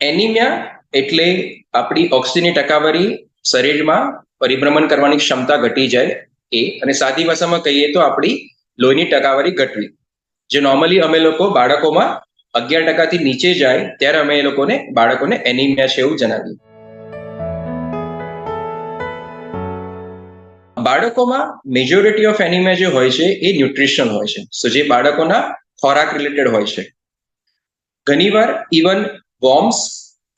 Anaemia એટલે આપણી ઓક્સિજનની ટકાવારી શરીરમાં પરિભ્રમણ કરવાની ક્ષમતા ઘટી જાય એ. અને સાદી ભાષામાં કહીએ તો આપણી લોહીની ટકાવારી ઘટવી. જે નોર્મલી અમે લોકો બાળકોમાં અગિયાર ટકાથી નીચે જાય ત્યારે અમે એ લોકોને બાળકોને એનિમિયા છે એવું જણાવીએ. બાળકોમાં મેજોરિટી ઓફ એનિમિયા જે હોય છે એ ન્યુટ્રિશન હોય છે. સો જે બાળકોના ખોરાક રિલેટેડ હોય છે. ઘણીવાર ઇવન વોર્મ્સ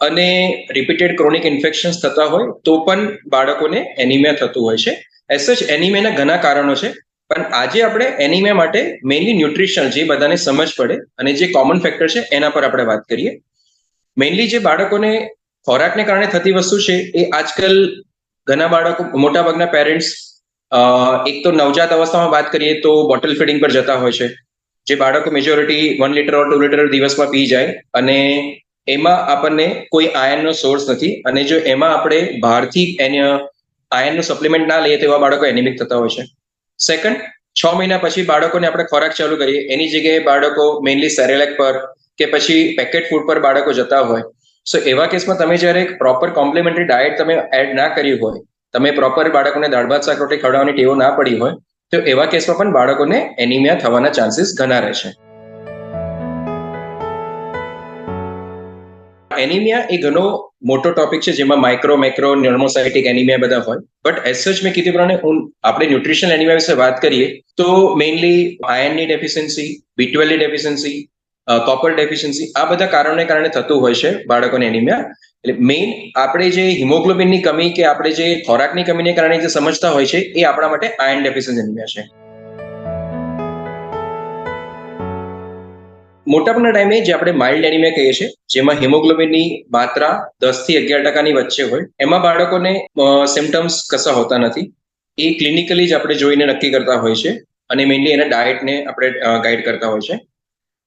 અને રિપીટેડ ક્રોનિક ઇન્ફેક્શન્સ થતા હોય તો પણ બાળકોને એનિમિયા થતું હોય છે. એસ જ એનિમિયાના ઘણા કારણો છે. પણ આજે આપણે એનિમિયા માટે મેઇનલી ન્યુટ્રિશન જે બધાને સમજ પડે અને જે કોમન ફેક્ટર છે, એના પર આપણે વાત કરીએ. મેઇનલી જે બાળકોને ખોરાકને કારણે થતી વસ્તુ છે, એ આજકાલ ઘણા બાળકો મોટાભાગના પેરેન્ટ્સ એક તો નવજાત અવસ્થામાં વાત કરીએ તો બોટલ ફીડિંગ પર જતા હોય છે. જે બાળકો majority one litre or two litre દિવસમાં પી જાય અને એમાં આપણને કોઈ આયનનો સોર્સ નથી અને જો એમાં આપણે બહારથી એને આયનનું સપ્લિમેન્ટ ના લઈએ તો એવા બાળકો એનિમિક થતા હોય છે. સેકન્ડ છ મહિના પછી બાળકોને આપણે ખોરાક ચાલુ કરીએ. એની જગ્યાએ બાળકો મેઇનલી સેરેલેક પર કે પછી પેકેટ ફૂડ પર બાળકો જતા હોય. સો એવા કેસમાં તમે જ્યારે એક પ્રોપર કોમ્પ્લિમેન્ટરી ડાયટ તમે એડ ના કર્યું હોય, તમે પ્રોપર બાળકોને દાળ ભાત, શાક, રોટી ખવડાવવાની ટેવો ના પડી હોય, તો એવા કેસમાં પણ બાળકોને એનિમિયા થવાના ચાન્સીસ ઘણા રહે છે. એનિમિયા એ ઘણો મોટો ટોપિક છે જેમાં માઇક્રો મેક્રો ન્યુર્મોસાઇટિક એનિમિયા બધા હોય. બટ એઝ સચ મેં કીધું પ્રમાણે હું આપણે ન્યુટ્રિશનલ એનિમિયા વિશે વાત કરીએ, તો મેઇનલી આયનની ડેફિશિયન્સી બી ટ્વેલ્વની ડેફિશિયન્સી કોપર ડેફિશિયન્સી આ બધા કારણોને કારણે થતું હોય છે બાળકોને એનિમિયા એટલે મેઇન આપણે જે હિમોગ્લોબિનની કમી કે આપણે જે ખોરાકની કમીને કારણે જે સમજતા હોય છે એ આપણા માટે આયન ડેફિશિયન્સી એનિમિયા છે. મોટાભાગના ટાઈમે જે આપણે માઇલ્ડ એનિમિયા કહીએ છીએ, જેમાં હિમોગ્લોબિનની માત્રા દસથી અગિયાર ટકાની વચ્ચે હોય, એમાં બાળકોને સિમ્ટમ્સ કશા હોતા નથી. એ ક્લિનિકલી જ આપણે જોઈને નક્કી કરતા હોય છે અને મેઇનલી એના ડાયટને આપણે ગાઈડ કરતા હોય છે.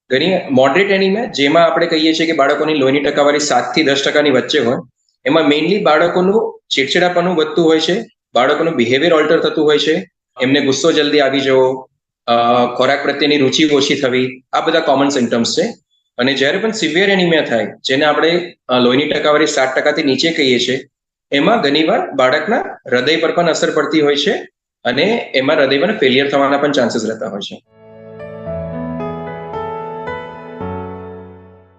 ઘણી મોડરેટ એનિમિયા જેમાં આપણે કહીએ છીએ કે બાળકોની લોહીની ટકાવારી સાતથી દસ ટકાની વચ્ચે હોય, એમાં મેઇનલી બાળકોનું ચીડચીડાપણું વધતું હોય છે, બાળકોનું બિહેવિયર ઓલ્ટર થતું હોય છે, એમને ગુસ્સો જલ્દી આવી જવો ખોરાક પ્રત્યેની રુચિ ઓછી થવી, આ બધા કોમન સિમ્ટમ્સ છે. અને જ્યારે પણ સિવિયર એનિમિયા થાય, જેને આપણે લોહીની ટકાવારી સાત ટકાથી નીચે કહીએ છીએ, એમાં ઘણીવાર બાળકના હૃદય પર પણ અસર પડતી હોય છે અને એમાં હૃદયમાં ફેલિયર થવાના પણ ચાન્સીસ રહેતા હોય છે.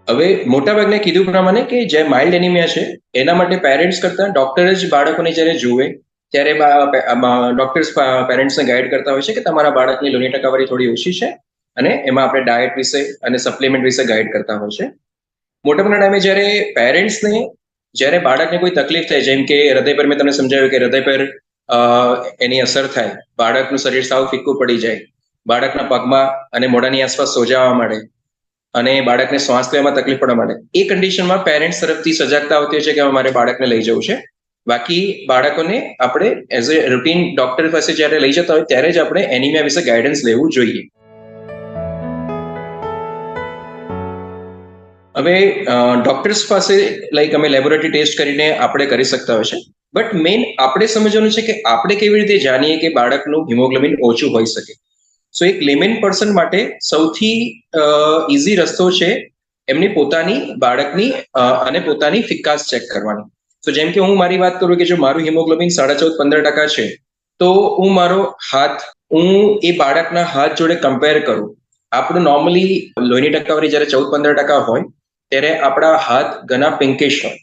હવે મોટાભાગને કીધું પ્રમાણે કે જે માઇલ્ડ એનિમિયા છે, એના માટે પેરેન્ટ્સ કરતા ડોક્ટર જ બાળકોને જ્યારે જુએ ત્યારે ડોક્ટર્સ પેરેન્ટ્સને ગાઈડ કરતા હોય છે કે તમારા બાળકની લોની ટકાવારી થોડી ઓછી છે અને એમાં આપણે ડાયટ વિશે અને સપ્લિમેન્ટ વિશે ગાઈડ કરતા હોય છે. મોટાભાગના ટાઈમે જ્યારે પેરેન્ટ્સને જ્યારે બાળકને કોઈ તકલીફ થાય, જેમ કે હૃદય પર મેં તમને સમજાવ્યું કે હૃદય પર એની અસર થાય, બાળકનું શરીર સાવ ફીક્કું પડી જાય, બાળકના પગમાં અને મોઢાની આસપાસ સોજાવા માંડે અને બાળકને શ્વાસ લેવામાં તકલીફ પડવા માટે એ કન્ડિશનમાં પેરેન્ટ્સ તરફથી સજાગતા આવતી હોય છે કે મારે બાળકને લઈ જવું છે. બાકી બાળકોને આપણે એઝ એ રૂટીન ડોક્ટર પાસે જ્યારે લઈ જતા હોય ત્યારે જ આપણે એનિમિયા વિશે ગાઈડન્સ લેવું જોઈએ. હવે ડોક્ટર્સ પાસે લાઈક અમે લેબોરેટરી ટેસ્ટ કરીને આપણે કરી શકતા હોય છે. બટ મેઇન આપણે સમજવાનું છે કે આપણે કેવી રીતે જાણીએ કે બાળકનું હિમોગ્લોબિન ઓછું હોઈ શકે. સો એક લેમેન પર્સન માટે સૌથી ઇઝી રસ્તો છે એમની પોતાની બાળકની અને પોતાની ફિક્કાસ ચેક કરવાની. તો જેમ કે હું મારી વાત કરું કે જો મારું હિમોગ્લોબિન સાડા ચૌદ, પંદર ટકા છે, તો હું મારો હાથ, હું એ બાળકના હાથ જોડે કમ્પેર કરું. આપણું નોર્મલી લોહીની ટકાવારી જ્યારે ચૌદ, પંદર ટકા હોય, ત્યારે આપણા હાથ ઘણા પિંકિશ હોય.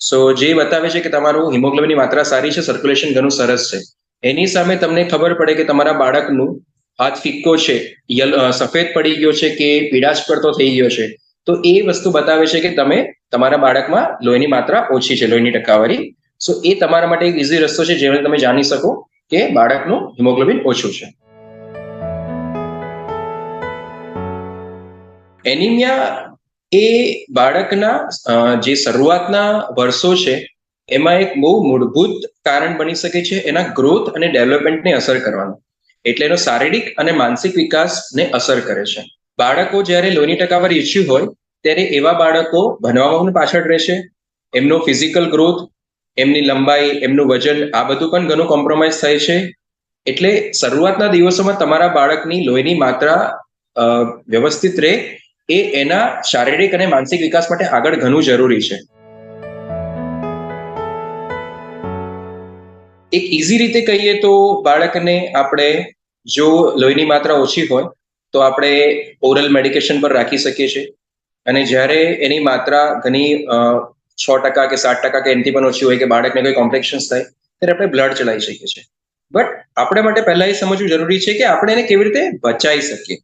સો જે બતાવે છે કે તમારું હિમોગ્લોબિનની માત્રા સારી છે સર્ક્યુલેશન ઘણું સરસ છે. એની સામે તમને ખબર પડે કે તમારા બાળકનું હાથ ફિક્કો છે સફેદ પડી ગયો છે કે પીડાશ પડતો થઈ ગયો છે. તો એ વસ્તુ બતાવે છે કે તમે તમારા બાળકમાં લોહીની માત્રા ઓછી છે, લોહીની ટકાવારી. સો એ તમારા માટે એક ઇઝી રસ્તો છે જેને તમે જાણી શકો કે બાળકનું હિમોગ્લોબિન ઓછું છે. એનિમિયા એ બાળકના જે શરૂઆતના વર્ષો છે, એમાં એક બહુ મૂળભૂત કારણ બની શકે છે, એના ગ્રોથ અને ડેવલપમેન્ટને અસર કરવાનું. એટલે એનો શારીરિક અને માનસિક વિકાસને અસર કરે છે. બાળકો જ્યારે લોહીની ટકાવારી ઈચ્છ્યું હોય ત્યારે એવા બાળકો ભણવામાં પાછળ રહેશે. એમનો ફિઝિકલ ગ્રોથ એમની લંબાઈ, એમનું વજન, આ બધું પણ ઘણું કોમ્પ્રોમાઇઝ થાય છે. એટલે શરૂઆતના દિવસોમાં તમારા બાળકની લોહીની માત્રા વ્યવસ્થિત રહે એ એના શારીરિક અને માનસિક વિકાસ માટે આગળ ઘણું જરૂરી છે. એક ઇઝી રીતે કહીએ તો બાળકને આપણે જો લોહીની માત્રા ઓછી હોય તો આપણે ઓરલ મેડિકેશન પર રાખી શકીએ છીએ. અને જ્યારે એની માત્રા ઘણી છ ટકા કે સાત ટકા કે એનાથી પણ ઓછી હોય કે બાળકને કોઈ કોમ્પ્લેક્શન્સ થાય, ત્યારે આપણે બ્લડ ચલાવી શકીએ છીએ. બટ આપણે માટે પહેલા એ સમજવું જરૂરી છે કે આપણે એને કેવી રીતે બચાવી શકીએ.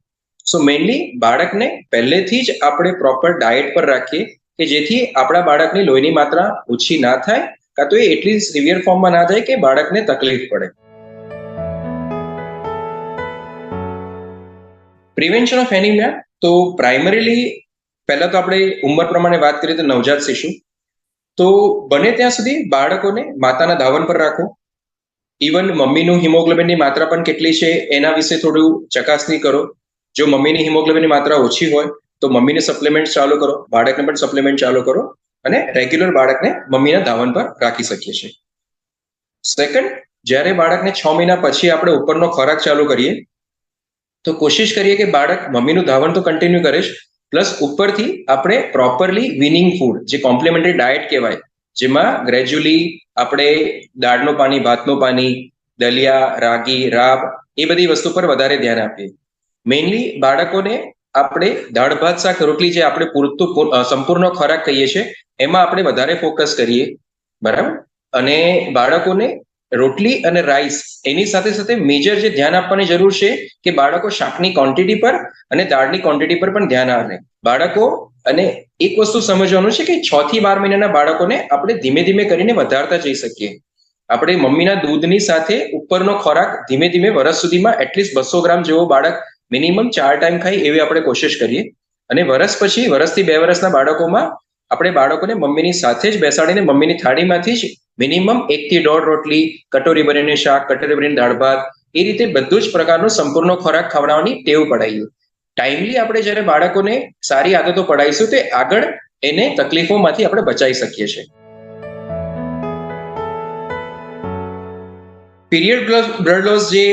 સો મેઇનલી બાળકને પહેલેથી જ આપણે પ્રોપર ડાયટ પર રાખીએ કે જેથી આપણા બાળકની લોહીની માત્રા ઓછી ના થાય, કાં તો એ એટલી સિવિયર ફોર્મમાં ના થાય કે બાળકને તકલીફ પડે. પ્રિવેન્શન ઓફ એનિમિયા, તો પ્રાઇમરીલી પહેલા તો આપણે ઉંમર પ્રમાણે વાત કરીએ તો નવજાત શિશુ. તો બને ત્યાં સુધી બાળકોને માતાના ધાવન પર રાખો. ઇવન મમ્મીનું હિમોગ્લોબિનની માત્રા પણ કેટલી છે એના વિશે થોડું ચકાસણી કરો. જો મમ્મીની હિમોગ્લોબિનની માત્રા ઓછી હોય તો મમ્મીને સપ્લિમેન્ટ ચાલુ કરો, બાળકને પણ સપ્લિમેન્ટ ચાલુ કરો અને રેગ્યુલર બાળકને મમ્મીના ધાવન પર રાખી શકીએ છીએ. સેકન્ડ જ્યારે બાળકને છ મહિના પછી આપણે ઉપરનો ખોરાક ચાલુ કરીએ, તો કોશિશ કરીએ કે બાળક મમ્મીનું ધાવન તો કન્ટિન્યુ કરે જ પ્લસ ઉપરથી આપણે પ્રોપરલી વિનિંગ ફૂડ જે કોમ્પ્લિમેન્ટરી ડાયટ કહેવાય, જેમાં ગ્રેજ્યુઅલી આપણે દાળનું પાણી ભાતનું પાણી દલિયા, રાગી, રાબ, એ બધી વસ્તુ પર વધારે ધ્યાન આપીએ. મેઇનલી બાળકોને આપણે દાળ, ભાત, શાક, રોટલી જે આપણે પૂરતું સંપૂર્ણ ખોરાક કહીએ છીએ, એમાં આપણે વધારે ફોકસ કરીએ. બરાબર? અને બાળકોને રોટલી અને રાઈસ એની સાથે સાથે મેજર જે ધ્યાન આપવાની જરૂર છે કે બાળકો શાકની ક્વોન્ટિટી પર અને દાળની ક્વોન્ટિટી પર પણ ધ્યાન આપે. બાળકો અને એક વસ્તુ સમજવાનું છે કે છ થી બાર મહિનાના બાળકોને આપણે ધીમે ધીમે કરીને વધારતા જઈ શકીએ. આપણે મમ્મીના દૂધની સાથે ઉપરનો ખોરાક ધીમે ધીમે વર્ષ સુધીમાં એટલીસ્ટ બસો ગ્રામ જેવો બાળક મિનિમમ ચાર ટાઈમ ખાય એવી આપણે કોશિશ કરીએ. અને વર્ષ પછી વર્ષથી બે વર્ષના બાળકોમાં આપણે બાળકોને મમ્મીની સાથે જ બેસાડીને મમ્મીની થાળીમાંથી જ મિનિમમ એકથી દોઢ રોટલી, કટોરી ભરીને શાક, કટોરી ભરીને દાળ ભાત, એ રીતે બધું જ પ્રકારનો સંપૂર્ણ ખોરાક ખવડાવવાની ટેવ પડાવીએ ટાઈમલી આપણે જ્યારે બાળકોને સારી આદતો પડાવીશું તે આગળ એને તકલીફોમાંથી આપણે બચાવી શકીએ છીએ. પીરિયડ બ્લડ લોસ જે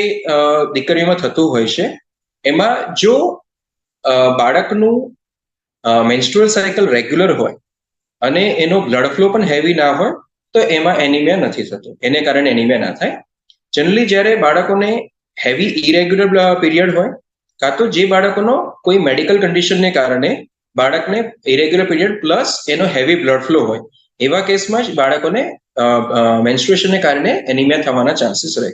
દીકરીઓમાં થતું હોય છે, એમાં જો બાળકનું મેન્સ્ટ્રુઅલ સાયકલ રેગ્યુલર હોય અને એનો બ્લડ ફ્લો પણ હેવી ના હોય તો એમાં એનિમિયા નથી થતું. એને કારણે એનિમિયા ના થાય. જનરલી જ્યારે બાળકોને હેવી ઇરેગ્યુલર પીરિયડ હોય, કાં તો જે બાળકોનો કોઈ મેડિકલ કન્ડિશનને કારણે બાળકને ઇરેગ્યુલર પીરિયડ પ્લસ એનો હેવી બ્લડ ફ્લો હોય, એવા કેસમાં જ બાળકોને મેન્સ્ટ્રુએશનને કારણે એનિમિયા થવાના ચાન્સીસ રહે.